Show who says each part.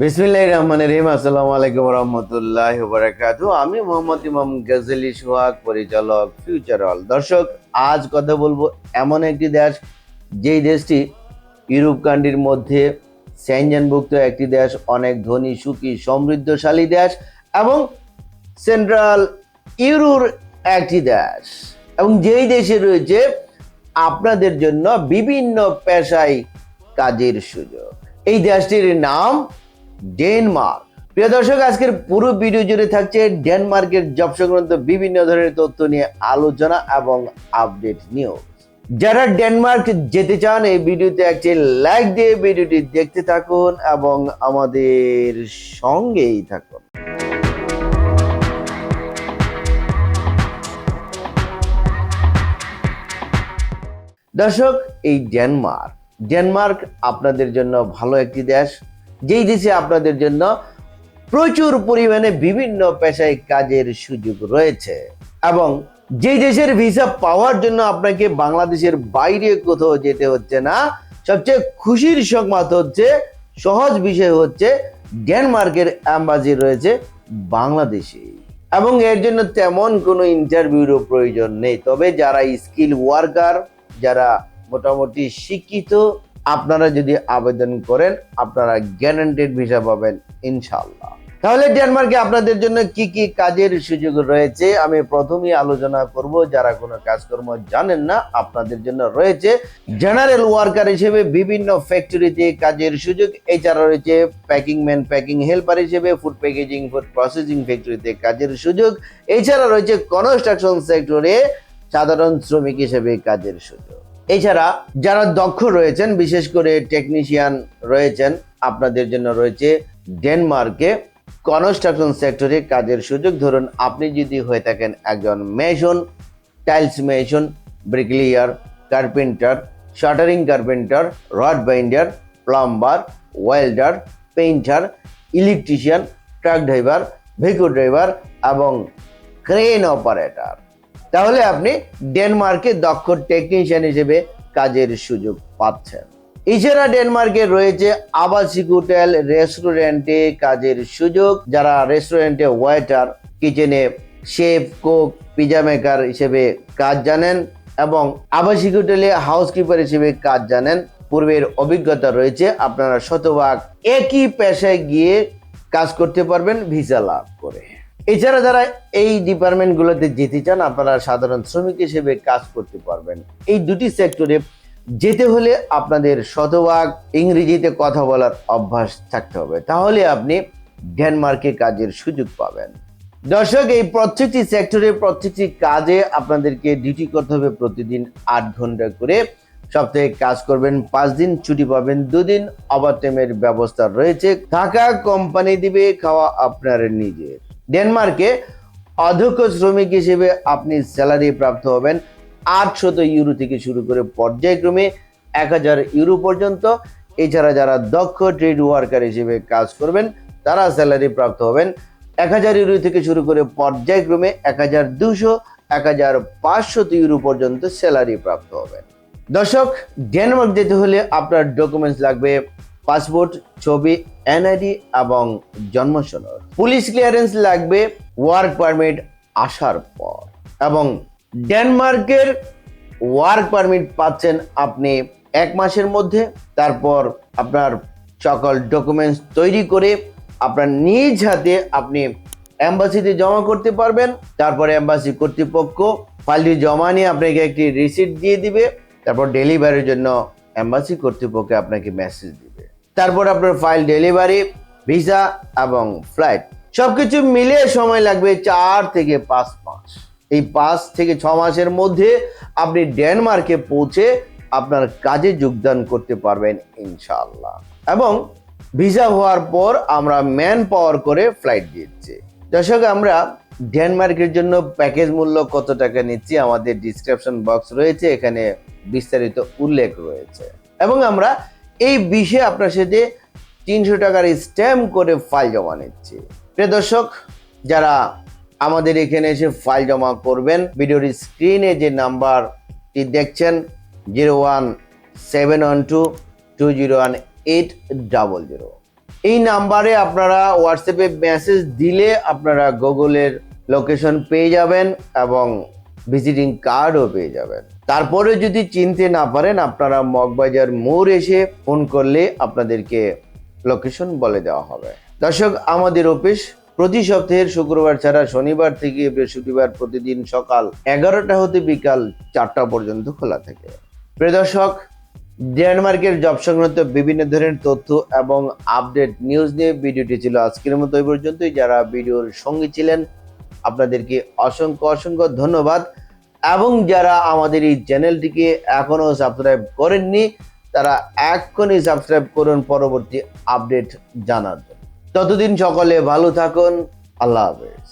Speaker 1: বিসমিল্লাহ রহমান রহিম। আসসালামু আলাইকুম রহমতুল্লাহ বারাকাতু আমি মোহাম্মদ ইমাম গজলি সোহাগ, পরিচালক ফিউচার অল। দর্শক, আজ কথা বলব এমন একটি দেশ, যেই দেশটি ইউরোপ কান্ট্রির মধ্যে স্যানজানভুক্ত একটি দেশ, অনেক ধনী, সুখী, সমৃদ্ধশালী দেশ, এবং সেন্ট্রাল ইউরোর একটি দেশ। এবং যেই দেশে রয়েছে, আপনাদের জন্য বিভিন্ন পেশায় কাজের সুযোগ। এই দেশটির নাম ডেনমার্ক। প্রিয় দর্শক, আজকের পুরো ভিডিও জুড়ে থাকছে ডেনমার্কের জব সংক্রান্ত বিভিন্ন ধরনের তথ্য নিয়ে আলোচনা এবং আপডেট নিউজ। যারা ডেনমার্ক যেতে চান, এই ভিডিওতে একটি লাইক দিয়ে ভিডিওটি দেখতে থাকুন এবং আমাদের সঙ্গেই থাকুন। দর্শক, এই ডেনমার্ক। ডেনমার্ক আপনাদের জন্য ভালো একটি দেশ। যেই দেশে আপনাদের জন্য প্রচুর পরিমাণে বিভিন্ন পেশায় কাজের সুযোগ রয়েছে। এবং যেই দেশের ভিসা পাওয়ার জন্য আপনাকে বাংলাদেশের বাইরে কোথাও যেতে হচ্ছে না, সবচেয়ে খুশির সংবাদ হচ্ছে, সহজ বিষয় হচ্ছে ডেনমার্কের অ্যাম্বাসি রয়েছে বাংলাদেশে। এবং এর জন্য তেমন কোনো ইন্টারভিউরও প্রয়োজন নেই। তবে যারা স্কিল ওয়ার্কার যারা মোটামুটি শিক্ষিত আপনারা যদি আবেদন করেন, আপনারা গ্যারান্টেড ভিসা পাবেন ইনশাল্লাহ তাহলে ডেনমার্কে আপনাদের জন্য কি কি কাজের সুযোগ রয়েছে? আমি প্রথমেই আলোচনা করব, যারা কোনো কাজকর্ম জানেন না, আপনাদের জন্য রয়েছে জেনারেল ওয়ার্কার হিসেবে বিভিন্ন ফ্যাক্টরিতে কাজের সুযোগ এছাড়া রয়েছে প্যাকিং ম্যান প্যাকিং হেল্পার হিসেবে ফুড প্যাকেজিং ফুড প্রসেসিং ফ্যাক্টরিতে কাজের সুযোগ এছাড়া রয়েছে কনস্ট্রাকশন সেক্টরে সাধারণ শ্রমিক হিসেবে কাজের সুযোগ। এছাড়া যারা দক্ষ রয়েছেন, বিশেষ করে টেকনিশিয়ান রয়েছেন, আপনাদের জন্য রয়েছে ডেনমার্কে কনস্ট্রাকশন সেক্টরে কাজের সুযোগ। ধরুন, আপনি যদি হয়ে থাকেন একজন mason tiles mason bricklayer carpenter shuttering carpenter rod binder plumber welder painter electrician truck driver vehicle driver এবং ক্রেন অপারেটর তাহলে আপনি ডেনমার্কে দক্ষ টেকনিশিয়ান হিসেবে কাজের সুযোগ পাচ্ছেন। এছাড়া ডেনমার্কে রয়েছে আবাসিক হোটেল, রেস্টুরেন্টে কাজের সুযোগ। যারা রেস্টুরেন্টে ওয়েটার কিচেনে শেফ কুক পিজা মেকার হিসেবে কাজ জানেন এবং আবাসিক হোটেলে হাউসকিপার হিসেবে কাজ জানেন, পূর্বের অভিজ্ঞতা রয়েছে, আপনারা শতভাগ একই পেশায় গিয়ে কাজ করতে পারবেন, ভিসা লাভ করে। এছাড়া যারা এই ডিপার্টমেন্টগুলোতে যেতে চান, আপনারা সাধারণ শ্রমিক হিসেবে কাজ করতে পারবেন। এই দুটি সেক্টরে যেতে হলে আপনাদের শতভাগ ইংরেজিতে কথা বলার অভ্যাস থাকতে হবে। তাহলে আপনি ডেনমার্কে কাজের সুযোগ পাবেন। দর্শক, এই প্রত্যেকটি সেক্টরে প্রত্যেকটি কাজে আপনাদেরকে ডিউটি করতে হবে প্রতিদিন আট ঘণ্টা করে। সপ্তাহে কাজ করবেন পাঁচ দিন, ছুটি পাবেন দুদিন। ওভারটাইমের ব্যবস্থা রয়েছে। থাকা কোম্পানি দিবে, খাওয়া আপনার নিজের। ডেনমার্কে অধ্যক্ষ শ্রমিক হিসেবে আপনি স্যালারি প্রাপ্ত হবেন আটশত ইউরো থেকে শুরু করে পর্যায়ক্রমে এক হাজার ইউরো পর্যন্ত। এছাড়া যারা দক্ষ ট্রেড ওয়ার্কার হিসেবে কাজ করবেন, তারা স্যালারি প্রাপ্ত হবেন এক হাজার ইউরো থেকে শুরু করে পর্যায়ক্রমে এক হাজার দুশো, এক হাজার পাঁচশত ইউরো পর্যন্ত স্যালারি প্রাপ্ত হবেন। দর্শক, ডেনমার্ক যেতে হলে আপনার ডকুমেন্টস লাগবে পাসপোর্ট, ছবি এনআইডি এবং জন্ম সনদ পুলিশ ক্লিয়ারেন্স লাগবে ওয়ার্ক পারমিট আসার পর। এবং ডেনমার্কের ওয়ার্ক পারমিট পাচ্ছেন আপনি এক মাসের মধ্যে। তারপর আপনার সকল ডকুমেন্টস তৈরি করে আপনার নিজ হাতে আপনি অ্যাম্বাসিতে জমা করতে পারবেন। তারপরে অ্যাম্বাসি কর্তৃপক্ষ ফাইলটি জমা নিয়ে আপনাকে একটি রিসিপ্ট দিয়ে দিবে। তারপর ডেলিভারির জন্য অ্যাম্বাসি কর্তৃপক্ষ আপনাকে মেসেজ দিবে। তারপর আপনার ফাইল ডেলিভারি ভিসা এবং ফ্লাইট সবকিছু মিলে সময় লাগবে চার থেকে পাঁচ মাস। এই পাঁচ থেকে ছ মাসের মধ্যে আপনি ডেনমার্কে পৌঁছে আপনার কাজে যোগদান করতে পারবেন ইনশাল্লাহ এবং ভিসা হওয়ার পর আমরা ম্যান পাওয়ার করে ফ্লাইট দিচ্ছি। দর্শক, আমরা ডেনমার্কের জন্য প্যাকেজ মূল্য কত টাকা নিচ্ছি আমাদের ডিসক্রিপশন বক্স রয়েছে। এখানে বিস্তারিত উল্লেখ রয়েছে। এবং আমরা এই বিষয়ে আপনার সাথে তিনশো টাকার স্ট্যাম্প করে ফাইল জমা নিচ্ছে। প্রিয় দর্শক, যারা আমাদের এখানে এসে ফাইল জমা করবেন, ভিডিওর স্ক্রিনে যে নাম্বারটি দেখছেন zero one seven one two two zero one eight double zero এই নাম্বারে আপনারা হোয়াটসঅ্যাপে মেসেজ দিলে আপনারা গুগলের লোকেশন পেয়ে যাবেন এবং ভিজিটিং কার্ডও পেয়ে যাবেন। তারপরে যদি চিনতে না পারেন, আপনারা মগবাজার মোড় এসে ফোন করলে আপনাদেরকে লোকেশন বলে দেওয়া হবে। দর্শক, আমাদের অফিস প্রতি সপ্তাহের শুক্রবার ছাড়া শনিবার থেকে বৃহস্পতিবার প্রতিদিন সকাল এগারোটা হতে বিকাল চারটা পর্যন্ত খোলা থাকে। প্রিয় দর্শক ডেনমার্কের জব সংক্রান্ত বিভিন্ন ধরনের তথ্য এবং আপডেট নিউজ নিয়ে ভিডিওটি ছিল আজকের মতো এই পর্যন্তই। যারা ভিডিওর সঙ্গে ছিলেন, আপনাদেরকে অসংখ্য অসংখ্য ধন্যবাদ। এবং যারা আমাদের এই চ্যানেলটিকে এখনও সাবস্ক্রাইব করেননি, তারা এক্ষুনি সাবস্ক্রাইব করুন পরবর্তী আপডেট জানার ততদিন সকলে ভালো থাকুন, আল্লাহ হাফেজ।